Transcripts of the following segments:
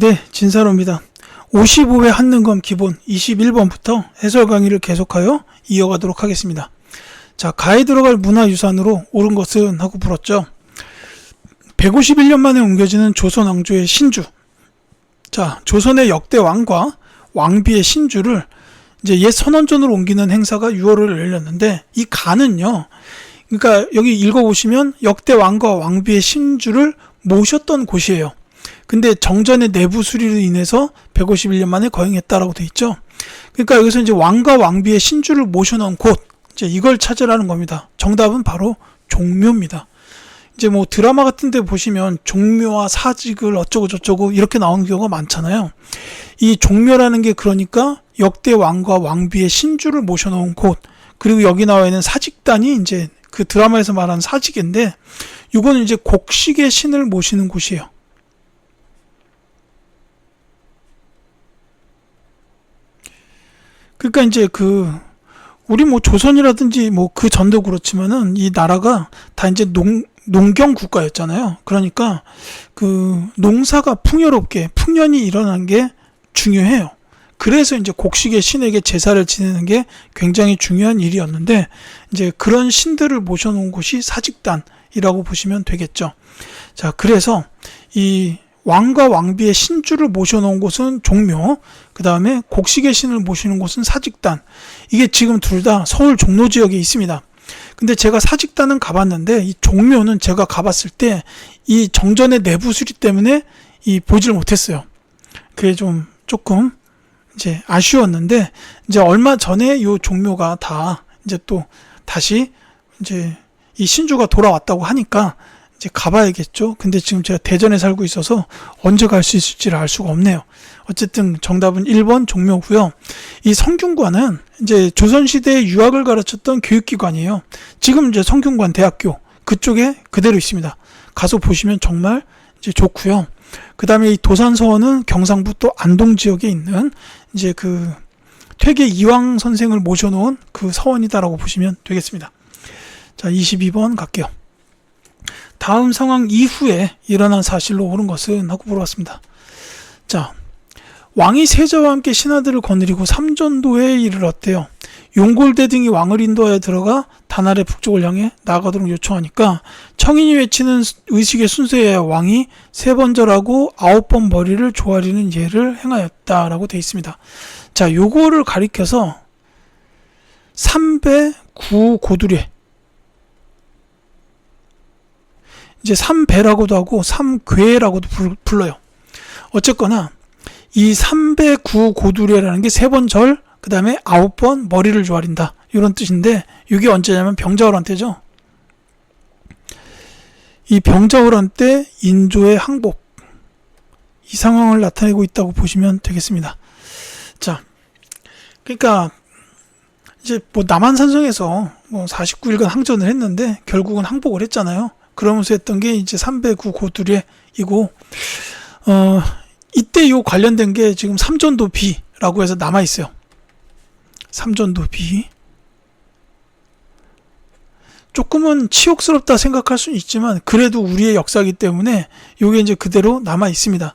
네, 진사로입니다. 55회 한능검 기본 21번부터 해설 강의를 계속하여 이어가도록 하겠습니다. 자, 가에 들어갈 문화유산으로 옳은 것은 하고 불었죠. 151년 만에 옮겨지는 조선 왕조의 신주. 자, 조선의 역대 왕과 왕비의 신주를 이제 옛 선원전으로 옮기는 행사가 6월을 열렸는데 이 가는요. 그러니까 여기 읽어보시면 역대 왕과 왕비의 신주를 모셨던 곳이에요. 근데 정전의 내부 수리로 인해서 151년 만에 거행했다라고 돼 있죠. 그러니까 여기서 이제 왕과 왕비의 신주를 모셔놓은 곳, 이제 이걸 찾으라는 겁니다. 정답은 바로 종묘입니다. 이제 뭐 드라마 같은 데 보시면 종묘와 사직을 어쩌고 저쩌고 이렇게 나오는 경우가 많잖아요. 이 종묘라는 게 그러니까 역대 왕과 왕비의 신주를 모셔놓은 곳, 그리고 여기 나와 있는 사직단이 이제 그 드라마에서 말하는 사직인데, 이거는 이제 곡식의 신을 모시는 곳이에요. 그러니까 이제 그 우리 뭐 조선이라든지 뭐 그 전도 그렇지만은 이 나라가 다 이제 농 농경 국가였잖아요. 그러니까 그 농사가 풍요롭게 풍년이 일어난 게 중요해요. 그래서 이제 곡식의 신에게 제사를 지내는 게 굉장히 중요한 일이었는데 이제 그런 신들을 모셔놓은 곳이 사직단이라고 보시면 되겠죠. 자, 그래서 이 왕과 왕비의 신주를 모셔놓은 곳은 종묘, 그 다음에 곡식의 신을 모시는 곳은 사직단. 이게 지금 둘 다 서울 종로 지역에 있습니다. 근데 제가 사직단은 가봤는데 이 종묘는 제가 가봤을 때 이 정전의 내부 수리 때문에 이 보지를 못했어요. 그게 좀 조금 이제 아쉬웠는데 이제 얼마 전에 요 종묘가 다 이제 또 다시 이제 이 신주가 돌아왔다고 하니까 이제 가봐야겠죠. 근데 지금 제가 대전에 살고 있어서 언제 갈 수 있을지를 알 수가 없네요. 어쨌든 정답은 1번 종묘고요. 이 성균관은 이제 조선시대에 유학을 가르쳤던 교육기관이에요. 지금 이제 성균관 대학교 그쪽에 그대로 있습니다. 가서 보시면 정말 이제 좋고요. 그 다음에 이 도산서원은 경상북 도 안동 지역에 있는 이제 그 퇴계 이왕 선생을 모셔놓은 그 서원이다라고 보시면 되겠습니다. 자, 22번 갈게요. 다음 상황 이후에 일어난 사실로 옳은 것은 하고 물어봤습니다. 자, 왕이 세자와 함께 신하들을 거느리고 삼전도에 이르렀대요. 용골대 등이 왕을 인도하여 들어가 다날의 북쪽을 향해 나가도록 요청하니까 청인이 외치는 의식의 순서에 왕이 세 번 절하고 아홉 번 머리를 조아리는 예를 행하였다라고 되어 있습니다. 자, 요거를 가리켜서 삼배 구고두례 이제 삼배라고도 하고 삼괴라고도 불러요. 어쨌거나 이 삼배 구고두례라는 게 세 번 절, 그 다음에 아홉 번 머리를 조아린다. 이런 뜻인데 이게 언제냐면 병자호란 때죠. 이 병자호란 때 인조의 항복 이 상황을 나타내고 있다고 보시면 되겠습니다. 자, 그러니까 이제 뭐 남한산성에서 뭐 49일간 항전을 했는데 결국은 항복을 했잖아요. 그러면서 했던 게 이제 309 고두례이고 어 이때 요 관련된 게 지금 삼전도 비라고 해서 남아 있어요. 삼전도 비. 조금은 치욕스럽다 생각할 수는 있지만 그래도 우리의 역사이기 때문에 요게 이제 그대로 남아 있습니다.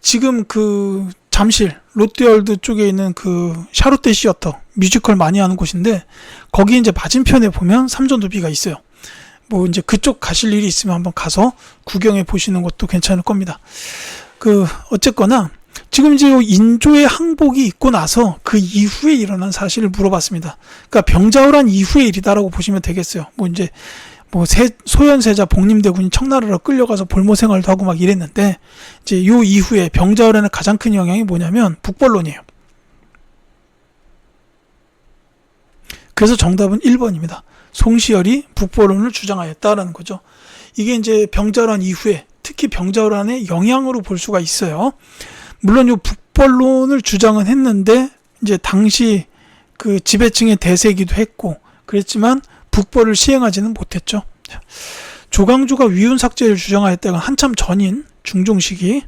지금 그 잠실 롯데월드 쪽에 있는 그 샤롯데 시어터 뮤지컬 많이 하는 곳인데 거기 이제 맞은편에 보면 삼전도비가 있어요. 뭐 이제 그쪽 가실 일이 있으면 한번 가서 구경해 보시는 것도 괜찮을 겁니다. 그 어쨌거나 지금 이제 인조의 항복이 있고 나서 그 이후에 일어난 사실을 물어봤습니다. 그러니까 병자호란 이후의 일이다라고 보시면 되겠어요. 뭐 이제 뭐 세, 소현세자 복림대군이 청나라로 끌려가서 볼모 생활도 하고 막 이랬는데 이제 요 이후에 병자호란의 가장 큰 영향이 뭐냐면 북벌론이에요. 그래서 정답은 1번입니다. 송시열이 북벌론을 주장하였다라는 거죠. 이게 이제 병자호란 이후에 특히 병자호란의 영향으로 볼 수가 있어요. 물론 요 북벌론을 주장은 했는데 이제 당시 그 지배층의 대세이기도 했고 그랬지만 북벌을 시행하지는 못했죠. 조광조가 위훈 삭제를 주장하였다가 한참 전인 중종 시기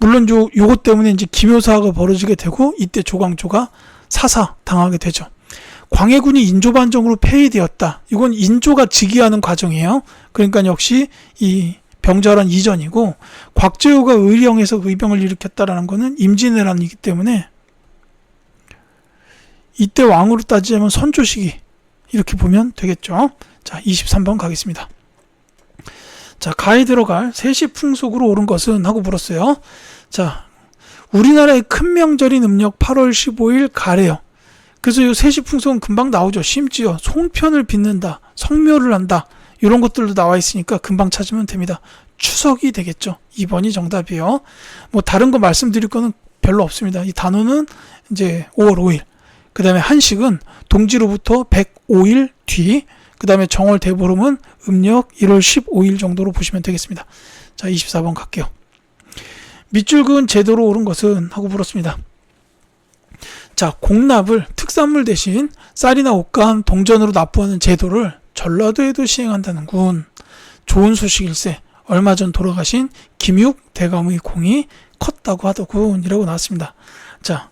물론 요 요것 때문에 이제 기묘사가 벌어지게 되고 이때 조광조가 사사 당하게 되죠. 광해군이 인조 반정으로 폐위되었다. 이건 인조가 즉위하는 과정이에요. 그러니까 역시 이 병자란 이전이고 곽재우가 의령에서 의병을 일으켰다라는 거는 임진왜란이기 때문에 이때 왕으로 따지자면 선조 시기 이렇게 보면 되겠죠. 자, 23번 가겠습니다. 자, 가에 들어갈 세시 풍속으로 옳은 것은 하고 물었어요. 자, 우리나라의 큰 명절인 음력 8월 15일 가래요. 그래서 요 세시 풍속은 금방 나오죠. 심지어 송편을 빚는다, 성묘를 한다, 이런 것들도 나와 있으니까 금방 찾으면 됩니다. 추석이 되겠죠. 2번이 정답이에요. 뭐 다른 거 말씀드릴 거는 별로 없습니다. 이 단어는 이제 5월 5일. 그 다음에 한식은 동지로부터 105일 뒤, 그 다음에 정월 대보름은 음력 1월 15일 정도로 보시면 되겠습니다. 자, 24번 갈게요. 밑줄 그은 제도로 옳은 것은 하고 물었습니다. 자, 공납을 특산물 대신 쌀이나 옷감 동전으로 납부하는 제도를 전라도에도 시행한다는군. 좋은 소식일세. 얼마 전 돌아가신 김육 대감의 공이 컸다고 하더군. 이라고 나왔습니다. 자,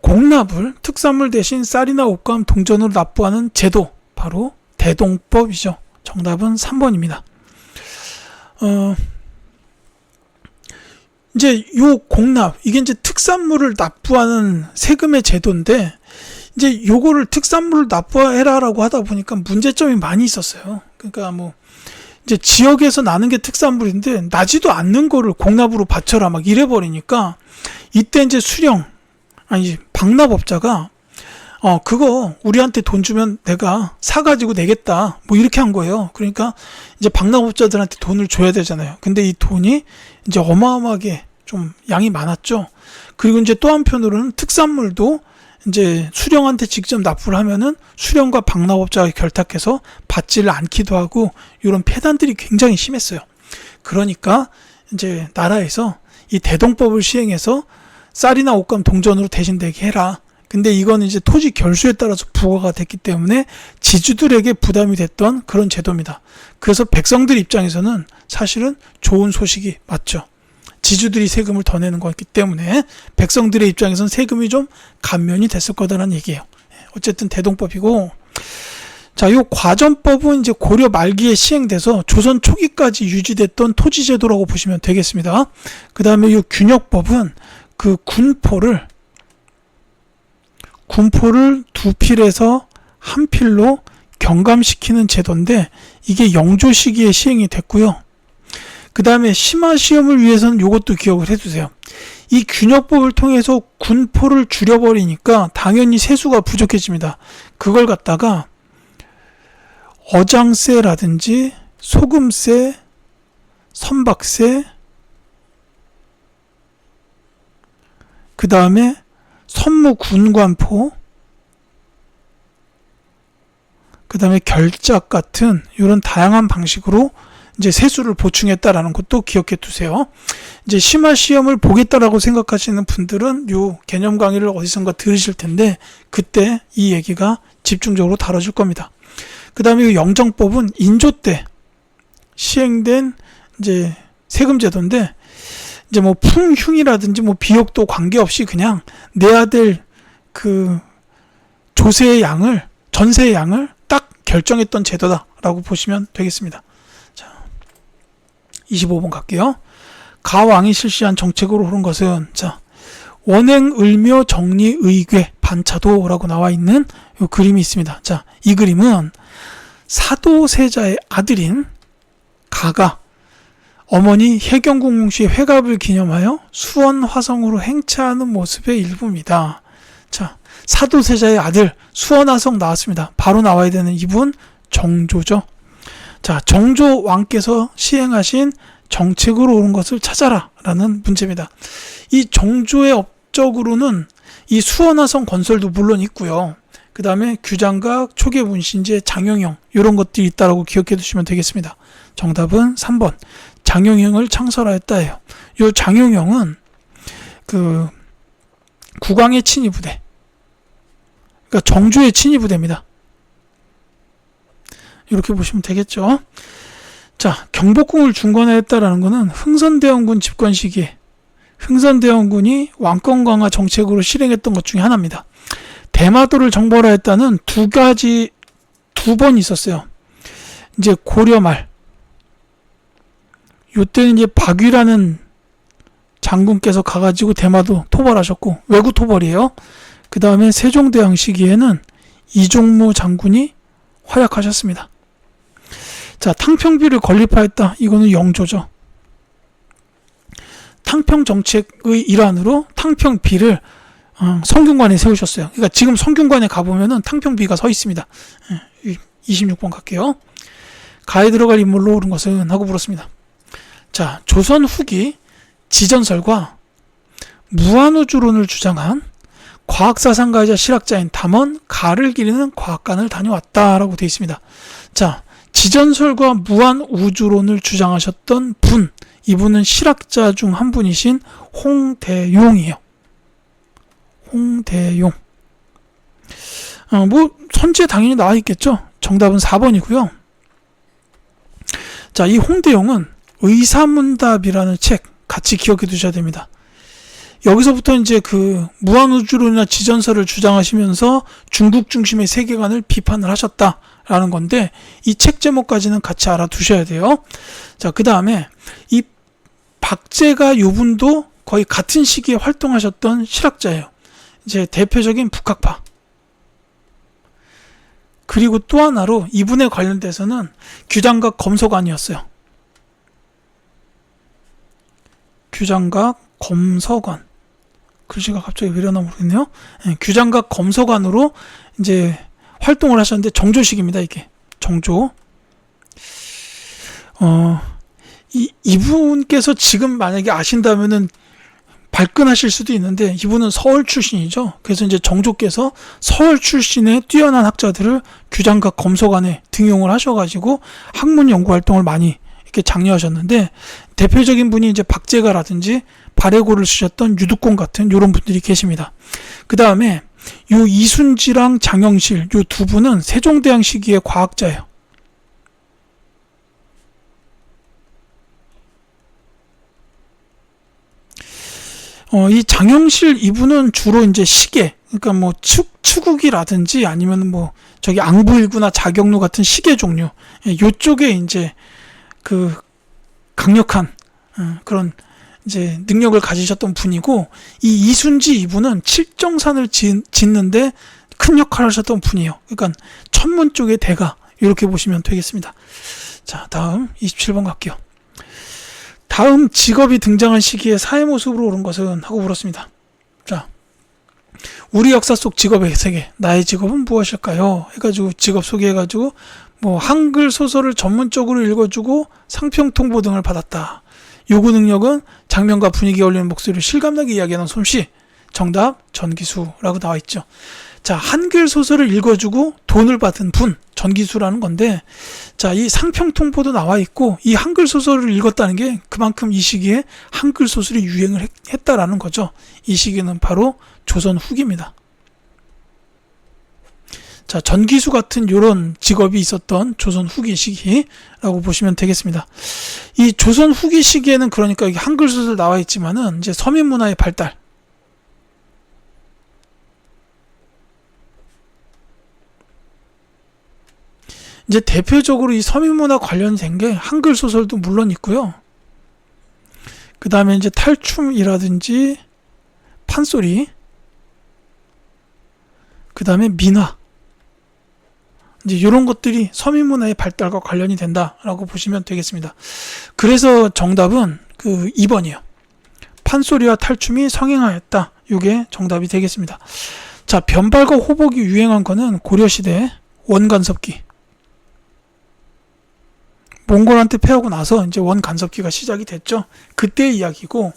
공납을 특산물 대신 쌀이나 옷감 동전으로 납부하는 제도. 바로 대동법이죠. 정답은 3번입니다. 어, 이제 요 공납, 이게 이제 특산물을 납부하는 세금의 제도인데, 이제 요거를 특산물을 납부해라라고 하다 보니까 문제점이 많이 있었어요. 그러니까 뭐, 이제 지역에서 나는 게 특산물인데, 나지도 않는 거를 공납으로 바쳐라 막 이래 버리니까, 이때 이제 수령, 아니, 박납업자가, 어, 그거 우리한테 돈 주면 내가 사가지고 내겠다. 뭐 이렇게 한 거예요. 그러니까 이제 박납업자들한테 돈을 줘야 되잖아요. 근데 이 돈이 이제 어마어마하게 좀 양이 많았죠. 그리고 이제 또 한편으로는 특산물도 이제 수령한테 직접 납부를 하면은 수령과 박납업자가 결탁해서 받지를 않기도 하고 이런 폐단들이 굉장히 심했어요. 그러니까 이제 나라에서 이 대동법을 시행해서 쌀이나 옷감 동전으로 대신되게 해라. 근데 이건 이제 토지 결수에 따라서 부과가 됐기 때문에 지주들에게 부담이 됐던 그런 제도입니다. 그래서 백성들 입장에서는 사실은 좋은 소식이 맞죠. 지주들이 세금을 더 내는 거기 때문에 백성들의 입장에서는 세금이 좀 감면이 됐을 거다라는 얘기예요. 어쨌든 대동법이고 자, 요 과전법은 이제 고려 말기에 시행돼서 조선 초기까지 유지됐던 토지 제도라고 보시면 되겠습니다. 그 다음에 요 균역법은 그 군포를 군포를 두 필에서 한 필로 경감시키는 제도인데 이게 영조 시기에 시행이 됐고요. 그 다음에 심화 시험을 위해서는 이것도 기억을 해두세요. 이 균역법을 통해서 군포를 줄여버리니까 당연히 세수가 부족해집니다. 그걸 갖다가 어장세라든지 소금세, 선박세, 그 다음에 선무 군관포, 그 다음에 결작 같은 이런 다양한 방식으로 이제 세수를 보충했다라는 것도 기억해 두세요. 이제 심화 시험을 보겠다라고 생각하시는 분들은 요 개념 강의를 어디선가 들으실 텐데 그때 이 얘기가 집중적으로 다뤄질 겁니다. 그 다음에 영정법은 인조 때 시행된 이제 세금 제도인데 이제 뭐 풍흉이라든지 뭐 비역도 관계없이 그냥 내야 될그 조세의 양을 전세의 양을 딱 결정했던 제도다라고 보시면 되겠습니다. 자, 25번 갈게요. 가왕이 실시한 정책으로 흐른 것은 자 원행 을묘 정리 의궤 반차도라고 나와 있는 이 그림이 있습니다. 자, 이 그림은 사도세자의 아들인 가가 어머니 혜경궁 씨의 회갑을 기념하여 수원 화성으로 행차하는 모습의 일부입니다. 자, 사도세자의 아들 수원 화성 나왔습니다. 바로 나와야 되는 이분 정조죠. 자, 정조 왕께서 시행하신 정책으로 오른 것을 찾아라 라는 문제입니다. 이 정조의 업적으로는 이 수원화성 건설도 물론 있고요. 그 다음에 규장각, 초계 문신제, 장영영 이런 것들이 있다라고 기억해 두시면 되겠습니다. 정답은 3번 장영영을 창설하였다예요. 요 장영영은 그 국왕의 친위 부대, 그러니까 정조의 친위 부대입니다. 이렇게 보시면 되겠죠. 자, 경복궁을 중건하였다라는 것은 흥선대원군 집권 시기에 흥선대원군이 왕권 강화 정책으로 실행했던 것 중에 하나입니다. 대마도를 정벌하였다는 두 가지 두 번 있었어요. 이제 고려 말 요때는 이제 박위라는 장군께서 가가지고 대마도 토벌하셨고 외구 토벌이에요. 그 다음에 세종대왕 시기에는 이종무 장군이 활약하셨습니다. 자, 탕평비를 건립하였다. 이거는 영조죠. 탕평 정책의 일환으로 탕평비를 어, 성균관에 세우셨어요. 그러니까 지금 성균관에 가보면은 탕평비가 서 있습니다. 예, 26번 갈게요. 가에 들어갈 인물로 옳은 것은 하고 물었습니다. 자, 조선 후기 지전설과 무한우주론을 주장한 과학사상가이자 실학자인 담원 가를 기리는 과학관을 다녀왔다라고 되어 있습니다. 자, 지전설과 무한우주론을 주장하셨던 분, 이분은 실학자 중 한 분이신 홍대용이에요. 홍대용. 어, 뭐, 선지에 당연히 나와 있겠죠? 정답은 4번이고요. 자, 이 홍대용은 의사문답이라는 책 같이 기억해 두셔야 됩니다. 여기서부터 이제 그 무한우주론이나 지전설을 주장하시면서 중국 중심의 세계관을 비판을 하셨다라는 건데 이 책 제목까지는 같이 알아두셔야 돼요. 자, 그 다음에 이 박제가 요분도 거의 같은 시기에 활동하셨던 실학자예요. 이제 대표적인 북학파. 그리고 또 하나로 이분에 관련돼서는 규장각 검소관이었어요. 규장각 검서관. 글씨가 갑자기 왜 이러나 모르겠네요. 예, 규장각 검서관으로 이제 활동을 하셨는데 정조식입니다, 이게. 정조. 어, 이, 이분께서 지금 만약에 아신다면은 발끈하실 수도 있는데 이분은 서울 출신이죠. 그래서 이제 정조께서 서울 출신의 뛰어난 학자들을 규장각 검소관에 등용을 하셔가지고 학문 연구 활동을 많이 이렇게 장려하셨는데 대표적인 분이 이제 박제가라든지 발해고를 쓰셨던 유득공 같은 이런 분들이 계십니다. 그 다음에 요 이순지랑 장영실 요 두 분은 세종대왕 시기의 과학자예요. 어, 이 장영실 이분은 주로 이제 시계, 그러니까 뭐 축, 추국이라든지 아니면 뭐 저기 앙부일구나 자경루 같은 시계 종류, 예, 요쪽에 이제 그 강력한 어, 그런 이제 능력을 가지셨던 분이고 이 이순지 이분은 칠정산을 짓, 짓는데 큰 역할을 하셨던 분이에요. 그러니까 천문 쪽의 대가 이렇게 보시면 되겠습니다. 자, 다음 27번 갈게요. 다음 직업이 등장한 시기에 사회 모습으로 오른 것은 하고 물었습니다. 자, 우리 역사 속 직업의 세계, 나의 직업은 무엇일까요? 해가지고 직업 소개해가지고 뭐 한글 소설을 전문적으로 읽어주고 상평 통보 등을 받았다. 요구 능력은 장면과 분위기에 어울리는 목소리를 실감나게 이야기하는 솜씨. 정답 전기수라고 나와 있죠. 자, 한글 소설을 읽어주고 돈을 받은 분, 전기수라는 건데, 자, 이 상평통보도 나와 있고, 이 한글 소설을 읽었다는 게 그만큼 이 시기에 한글 소설이 유행을 했, 다라는 거죠. 이 시기는 바로 조선 후기입니다. 자, 전기수 같은 이런 직업이 있었던 조선 후기 시기라고 보시면 되겠습니다. 이 조선 후기 시기에는 그러니까 여기 한글 소설 나와 있지만은 이제 서민 문화의 발달, 이제 대표적으로 이 서민문화 관련된 게 한글 소설도 물론 있고요. 그 다음에 이제 탈춤이라든지 판소리, 그 다음에 민화, 이제 이런 것들이 서민문화의 발달과 관련이 된다라고 보시면 되겠습니다. 그래서 정답은 그 2번이에요. 판소리와 탈춤이 성행하였다. 이게 정답이 되겠습니다. 자, 변발과 호복이 유행한 거는 고려시대 원간섭기. 몽골한테 패하고 나서 이제 원 간섭기가 시작이 됐죠. 그때의 이야기고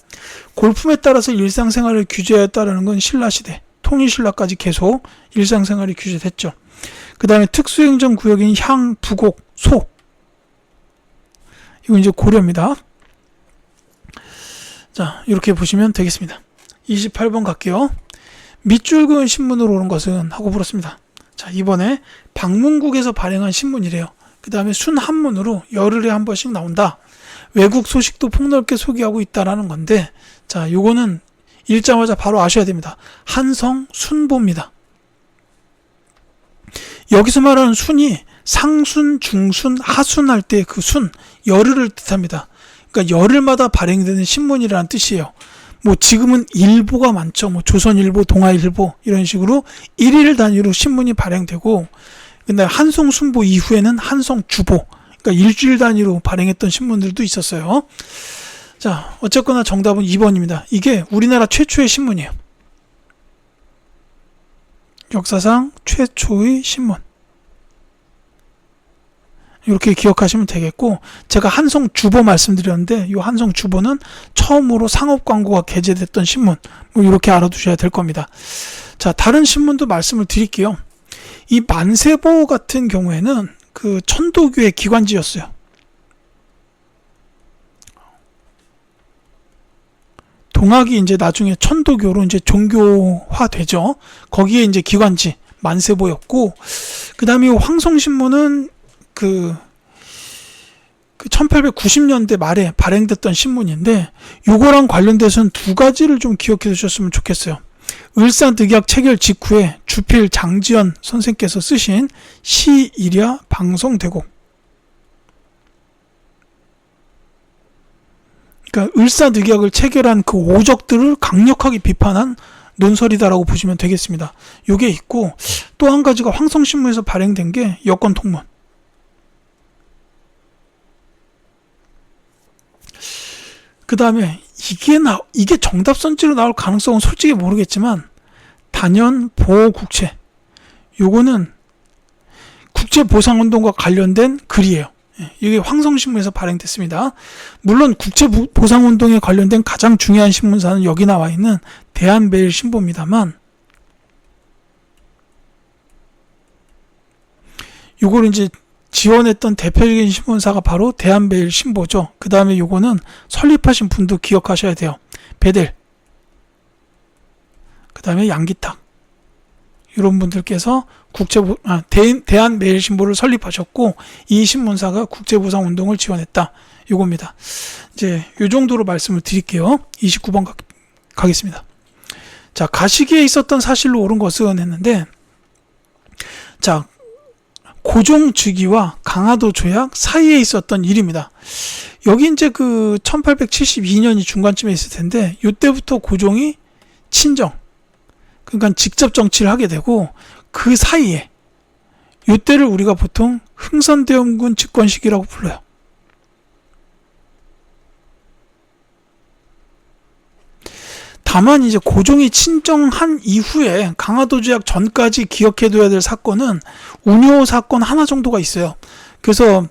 골품에 따라서 일상생활을 규제했다라는 건 신라시대, 통일신라까지 계속 일상생활이 규제됐죠. 그 다음에 특수행정 구역인 향, 부곡, 소. 이거 이제 고려입니다. 자, 이렇게 보시면 되겠습니다. 28번 갈게요. 밑줄 그은 신문으로 오는 것은 하고 물었습니다. 자, 이번에 방문국에서 발행한 신문이래요. 그 다음에 순한문으로 열흘에 한 번씩 나온다. 외국 소식도 폭넓게 소개하고 있다라는 건데, 자, 요거는 읽자마자 바로 아셔야 됩니다. 한성 순보입니다. 여기서 말하는 순이 상순, 중순, 하순 할 때 그 순, 열흘을 뜻합니다. 그러니까 열흘마다 발행되는 신문이라는 뜻이에요. 뭐 지금은 일보가 많죠. 뭐 조선일보, 동아일보 이런 식으로 일일 단위로 신문이 발행되고 근데 한송 순보 이후에는 한송 주보 그러니까 일주일 단위로 발행했던 신문들도 있었어요. 자, 어쨌거나 정답은 2번입니다. 이게 우리나라 최초의 신문이에요. 역사상 최초의 신문. 이렇게 기억하시면 되겠고 제가 한성 주보 말씀드렸는데 이 한성 주보는 처음으로 상업 광고가 게재됐던 신문 뭐 이렇게 알아두셔야 될 겁니다. 자 다른 신문도 말씀을 드릴게요. 이 만세보 같은 경우에는 그 천도교의 기관지였어요. 동학이 이제 나중에 천도교로 이제 종교화 되죠. 거기에 이제 기관지 만세보였고 그 다음에 황성신문은 그, 그 1890년대 말에 발행됐던 신문인데 요거랑 관련돼서는 두 가지를 좀 기억해 두셨으면 좋겠어요. 을사득약 체결 직후에 주필 장지연 선생께서 쓰신 시일야 방송대곡 그러니까 을사득약을 체결한 그 오적들을 강력하게 비판한 논설이다라고 보시면 되겠습니다. 요게 있고 또 한 가지가 황성신문에서 발행된 게 여권 통문 그 다음에 이게 나 이게 정답 선지로 나올 가능성은 솔직히 모르겠지만 단연 보호 국채 요거는 국제 보상 운동과 관련된 글이에요. 예, 이게 황성신문에서 발행됐습니다. 물론 국제보상운동에 관련된 가장 중요한 신문사는 여기 나와 있는 대한매일신보입니다만 요걸 이제 지원했던 대표적인 신문사가 바로 대한매일 신보죠. 그 다음에 요거는 설립하신 분도 기억하셔야 돼요. 베델. 그 다음에 양기탁. 이런 분들께서 국제 아, 대, 한 매일 신보를 설립하셨고 이 신문사가 국제 보상 운동을 지원했다. 요겁니다. 이제 요 정도로 말씀을 드릴게요. 29번 가, 가겠습니다. 자, 가시기에 있었던 사실로 옳은 것은 했는데 자, 고종 즉위와 강화도 조약 사이에 있었던 일입니다. 여기 이제 그 1872년이 중간쯤에 있을 텐데 이때부터 고종이 친정 그러니까 직접 정치를 하게 되고 그 사이에 이때를 우리가 보통 흥선대원군 집권 시기라고 불러요. 다만 이제 고종이 친정한 이후에 강화도 조약 전까지 기억해둬야 될 사건은 운요 사건 하나 정도가 있어요. 그래서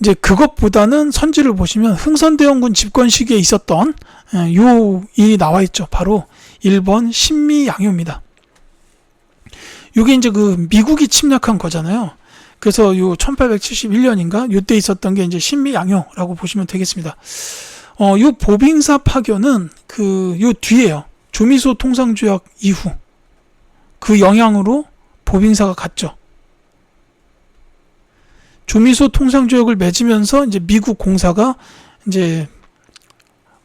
이제 그것보다는 선지를 보시면 흥선대원군 집권 시기에 있었던 예, 요 일이 나와 있죠. 바로 1번 신미양요입니다. 이게 이제 그 미국이 침략한 거잖아요. 그래서 요 1871년인가 요때 있었던 게 이제 신미 양요라고 보시면 되겠습니다. 어, 요 보빙사 파견은 그 요 뒤에요. 조미소 통상조약 이후 그 영향으로 보빙사가 갔죠. 조미소 통상조약을 맺으면서 이제 미국 공사가 이제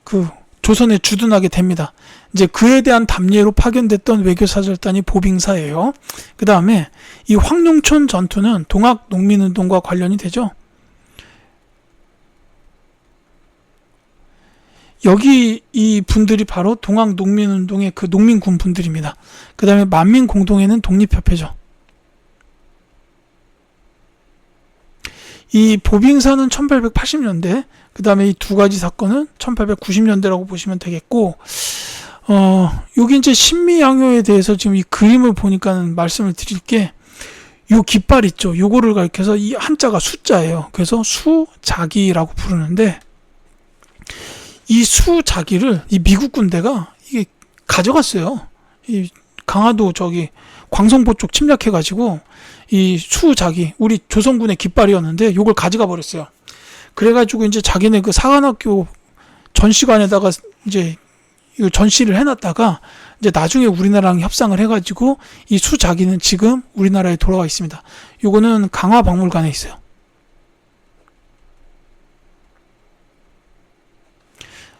그 조선에 주둔하게 됩니다. 이제 그에 대한 담례로 파견됐던 외교사절단이 보빙사예요. 그 다음에 이 황룡촌 전투는 동학 농민운동과 관련이 되죠. 여기 이 분들이 바로 동학 농민운동의 그 농민군 분들입니다. 그 다음에 만민공동회는 독립협회죠. 이 보빙사는 1880년대, 그 다음에 이 두 가지 사건은 1890년대라고 보시면 되겠고, 어, 여기 이제 신미양요에 대해서 지금 이 그림을 보니까는 말씀을 드릴 게, 요 깃발 있죠. 요거를 가리켜서 이 한자가 숫자예요. 그래서 수자기라고 부르는데, 이 수자기를 이 미국 군대가 이게 가져갔어요. 이 강화도 저기 광성보 쪽 침략해 가지고 이 수자기 우리 조선군의 깃발이었는데 요걸 가져가 버렸어요. 그래 가지고 이제 자기네 그 사관학교 전시관에다가 이제 이 전시를 해놨다가 이제 나중에 우리나라랑 협상을 해가지고 이 수자기는 지금 우리나라에 돌아와 있습니다. 요거는 강화박물관에 있어요.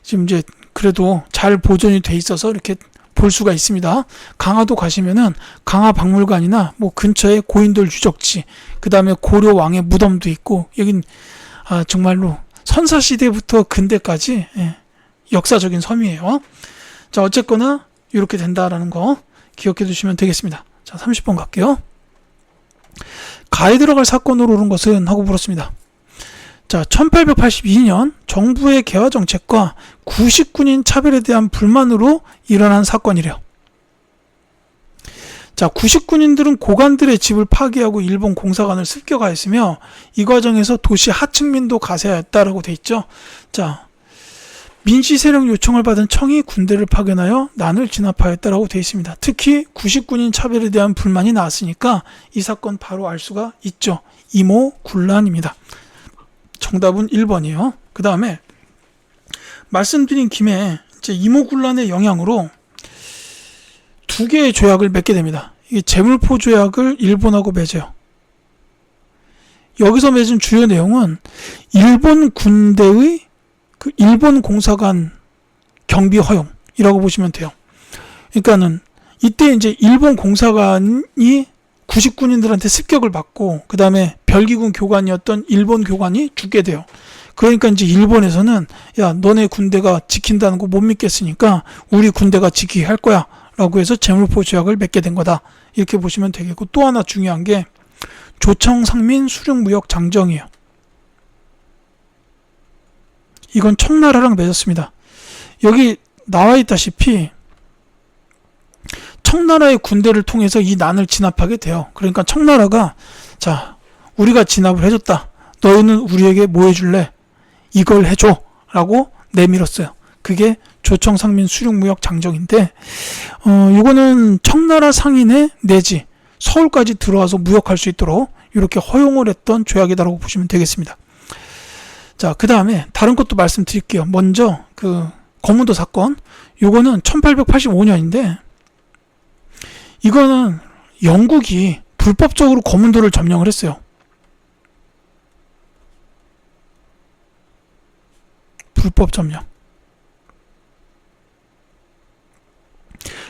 지금 이제 그래도 잘 보존이 돼 있어서 이렇게 볼 수가 있습니다. 강화도 가시면은 강화 박물관이나 뭐 근처에 고인돌 유적지, 그 다음에 고려 왕의 무덤도 있고 여긴 아, 정말로 선사 시대부터 근대까지 예, 역사적인 섬이에요. 자, 어쨌거나 이렇게 된다라는 거 기억해 두시면 되겠습니다. 자, 30번 갈게요. 가에 들어갈 사건으로 오른 것은 하고 물었습니다. 자, 1882년 정부의 개화 정책과 구식군인 차별에 대한 불만으로 일어난 사건이래요. 자, 구식군인들은 고관들의 집을 파괴하고 일본 공사관을 습격하였으며 이 과정에서 도시 하층민도 가세하였다라고 돼 있죠. 자, 민시 세력 요청을 받은 청이 군대를 파견하여 난을 진압하였다라고 되어 있습니다. 특히 구식군인 차별에 대한 불만이 나왔으니까 이 사건 바로 알 수가 있죠. 이모 굴란입니다. 정답은 1번이에요. 그 다음에 말씀드린 김에 이제 이모 굴란의 영향으로 두 개의 조약을 맺게 됩니다. 이 재물포 조약을 일본하고 맺어요. 여기서 맺은 주요 내용은 일본 군대의 그 일본 공사관 경비 허용이라고 보시면 돼요. 그러니까는 이때 이제 일본 공사관이 구식군인들한테 습격을 받고 그 다음에 별기군 교관이었던 일본 교관이 죽게 돼요. 그러니까 이제 일본에서는 야 너네 군대가 지킨다는 거 못 믿겠으니까 우리 군대가 지키게 할 거야 라고 해서 재물포 조약을 맺게 된 거다 이렇게 보시면 되겠고 또 하나 중요한 게 조청 상민 수륙무역 장정이에요. 이건 청나라랑 맺었습니다. 여기 나와 있다시피 청나라의 군대를 통해서 이 난을 진압하게 돼요. 그러니까 청나라가 자 우리가 진압을 해줬다. 너희는 우리에게 뭐 해줄래? 이걸 해줘. 라고 내밀었어요. 그게 조청상민 수륙무역 장정인데 어 이거는 청나라 상인의 내지 서울까지 들어와서 무역할 수 있도록 이렇게 허용을 했던 조약이다라고 보시면 되겠습니다. 자, 그 다음에 다른 것도 말씀드릴게요. 먼저 그 거문도 사건. 요거는 1885년인데 이거는 영국이 불법적으로 거문도를 점령을 했어요. 불법 점령.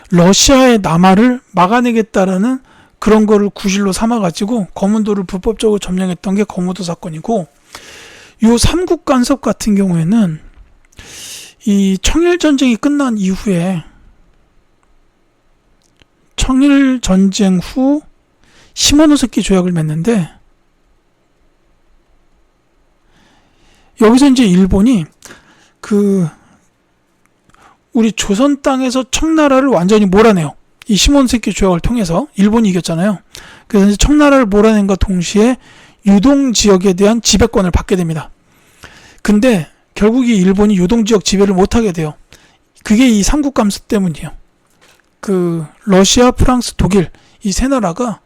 러시아의 남하를 막아내겠다라는 그런 거를 구실로 삼아가지고 거문도를 불법적으로 점령했던 게 거문도 사건이고 요 삼국 간섭 같은 경우에는 이 청일 전쟁이 끝난 이후에 청일 전쟁 후 시모노세키 조약을 맺는데 여기서 이제 일본이 그 우리 조선 땅에서 청나라를 완전히 몰아내요. 이 시모노세키 조약을 통해서 일본이 이겼잖아요. 그래서 이제 청나라를 몰아낸과 동시에 유동 지역에 대한 지배권을 받게 됩니다. 근데 결국 이 일본이 유동 지역 지배를 못하게 돼요. 그게 이 삼국 감습 때문이에요. 그 러시아, 프랑스, 독일 이 세 나라가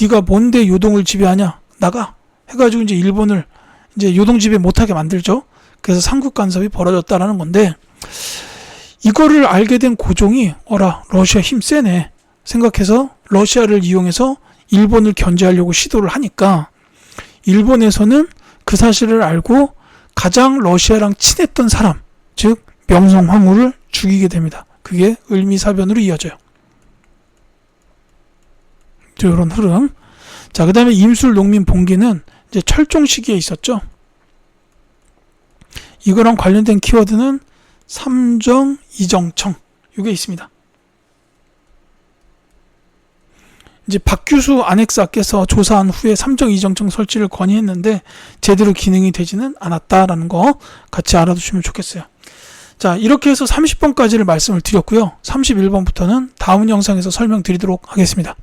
네가 뭔데 요동을 지배하냐 나가 해가지고 이제 일본을 이제 요동 지배 못하게 만들죠. 그래서 삼국 간섭이 벌어졌다라는 건데 이거를 알게 된 고종이 어라 러시아 힘 세네 생각해서 러시아를 이용해서 일본을 견제하려고 시도를 하니까 일본에서는 그 사실을 알고 가장 러시아랑 친했던 사람, 즉 명성 황후를 죽이게 됩니다. 그게 을미사변으로 이어져요. 이런 흐름. 자, 그 다음에 임술 농민 봉기는 이제 철종 시기에 있었죠. 이거랑 관련된 키워드는 삼정 이정청 이게 있습니다. 이제 박규수 안핵사께서 조사한 후에 삼정 이정청 설치를 건의했는데 제대로 기능이 되지는 않았다라는 거 같이 알아두시면 좋겠어요. 자, 이렇게 해서 30번까지를 말씀을 드렸고요. 31번부터는 다음 영상에서 설명드리도록 하겠습니다.